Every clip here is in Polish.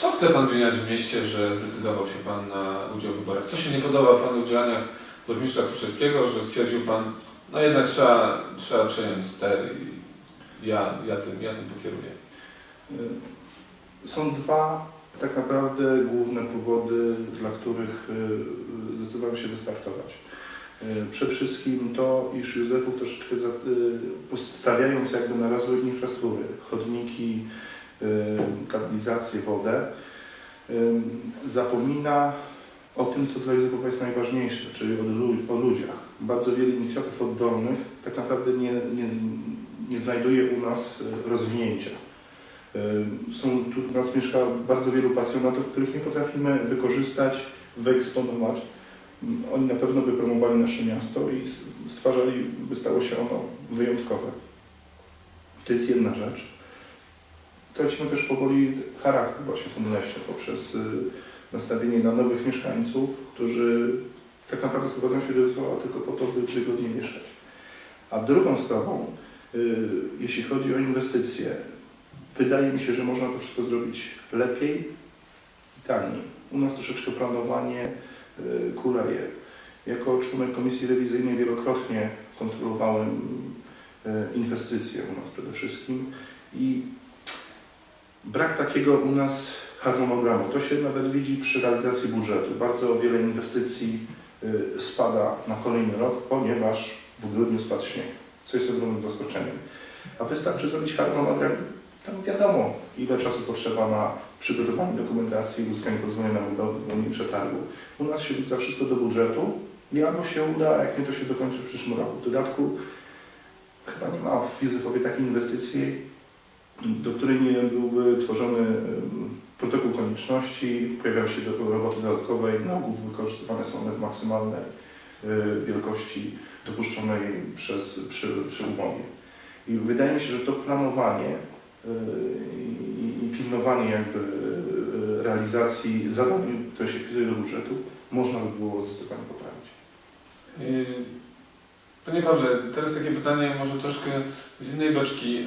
Co chce Pan zmieniać w mieście, że zdecydował się Pan na udział w wyborach? Co się nie podoba Panu działaniach burmistrza Kruszewskiego, że stwierdził Pan, no jednak trzeba, trzeba przejąć ster i ja, ja, tym, ja tym pokieruję. Są dwa tak naprawdę główne powody, dla których y, zdecydowałem się wystartować. Y, Przede wszystkim to, iż Józefów troszeczkę y, postawiając jakby na rozwój infrastruktury, chodniki, kanalizację, wodę, zapomina o tym, co dla Józefowa jest najważniejsze, czyli o, lu- o ludziach. Bardzo wiele inicjatyw oddolnych tak naprawdę nie, nie, nie znajduje u nas y, rozwinięcia. Są tu u nas mieszka bardzo wielu pasjonatów, których nie potrafimy wykorzystać, wyeksponować. Oni na pewno by promowali nasze miasto i stwarzali, by stało się ono wyjątkowe. To jest jedna rzecz. Tracimy też powoli charakter właśnie tym lesie poprzez y, nastawienie na nowych mieszkańców, którzy tak naprawdę sprowadzają się do Wrocławia tylko po to, by wygodnie mieszkać. A drugą sprawą, y, jeśli chodzi o inwestycje, wydaje mi się, że można to wszystko zrobić lepiej i taniej. U nas troszeczkę planowanie y, kuleje. Jako członek Komisji Rewizyjnej wielokrotnie kontrolowałem inwestycje u nas przede wszystkim i brak takiego u nas harmonogramu. To się nawet widzi przy realizacji budżetu. Bardzo wiele inwestycji y, spada na kolejny rok, ponieważ w grudniu spadł śnieg, co jest ogromnym zaskoczeniem. A wystarczy zrobić harmonogram, tam wiadomo, ile czasu potrzeba na przygotowanie dokumentacji, uzyskanie pozwolenia na budowę, wyłonienie przetargu. U nas się wrzuca wszystko do budżetu i albo się uda, jak nie, to się dokończy w przyszłym roku. W dodatku chyba nie ma w Józefowie takiej inwestycji, do której nie byłby tworzony protokół konieczności, pojawiają się do roboty dodatkowej, na ogół wykorzystywane są one w maksymalnej y, wielkości dopuszczonej przez, przy, przy umowie. I wydaje mi się, że to planowanie y, i, pilnowanie jakby y, realizacji zadań, które się wpisuje do budżetu, można by było zdecydowanie poprawić. Panie Pawle, teraz takie pytanie może troszkę z innej beczki.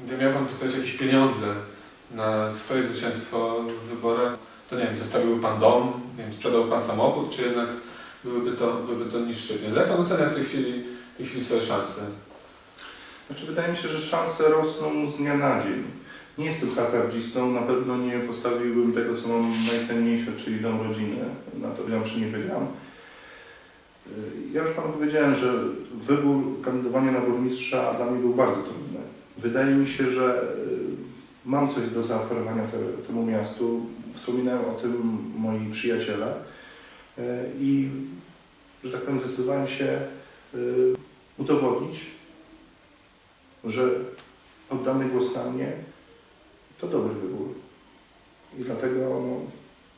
Yy, Gdy miał Pan postawić jakieś pieniądze na swoje zwycięstwo w wyborach, to nie wiem, zostawił Pan dom, nie wiem, sprzedał Pan samochód, czy jednak byłyby to, byłyby to niższe pieniądze? Jak Pan ocenia w tej chwili, w tej chwili swoje szanse? Znaczy, wydaje mi się, że szanse rosną z dnia na dzień. Nie jestem hazardzistą, na pewno nie postawiłbym tego, co mam najcenniejsze, czyli dom rodziny. Na to wiem, czy nie wygram. Ja już Panu powiedziałem, że wybór kandydowania na burmistrza dla mnie był bardzo trudny. Wydaje mi się, że yy, mam coś do zaoferowania te, temu miastu. Wspominają o tym moi przyjaciele yy, i, że tak powiem, zdecydowałem się yy, udowodnić, że oddany głos na mnie to dobry wybór. I dlatego no,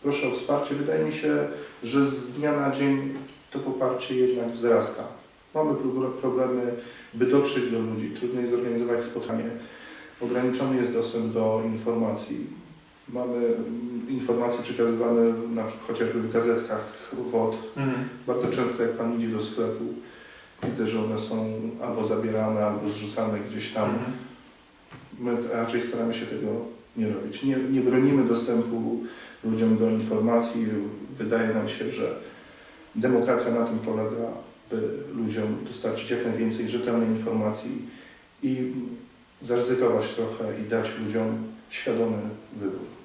proszę o wsparcie. Wydaje mi się, że z dnia na dzień to poparcie jednak wzrasta. Mamy pro- problemy, by dotrzeć do ludzi. Trudno jest zorganizować spotkanie. Ograniczony jest dostęp do informacji. Mamy mm, informacje przekazywane na, chociażby w gazetkach WOD. Bardzo często jak Pan idzie do sklepu, widzę, że one są albo zabierane, albo zrzucane gdzieś tam. My raczej staramy się tego nie robić. Nie, nie bronimy dostępu ludziom do informacji. Wydaje nam się, że demokracja na tym polega, ludziom dostarczyć jak najwięcej rzetelnej informacji i zaryzykować trochę i dać ludziom świadomy wybór.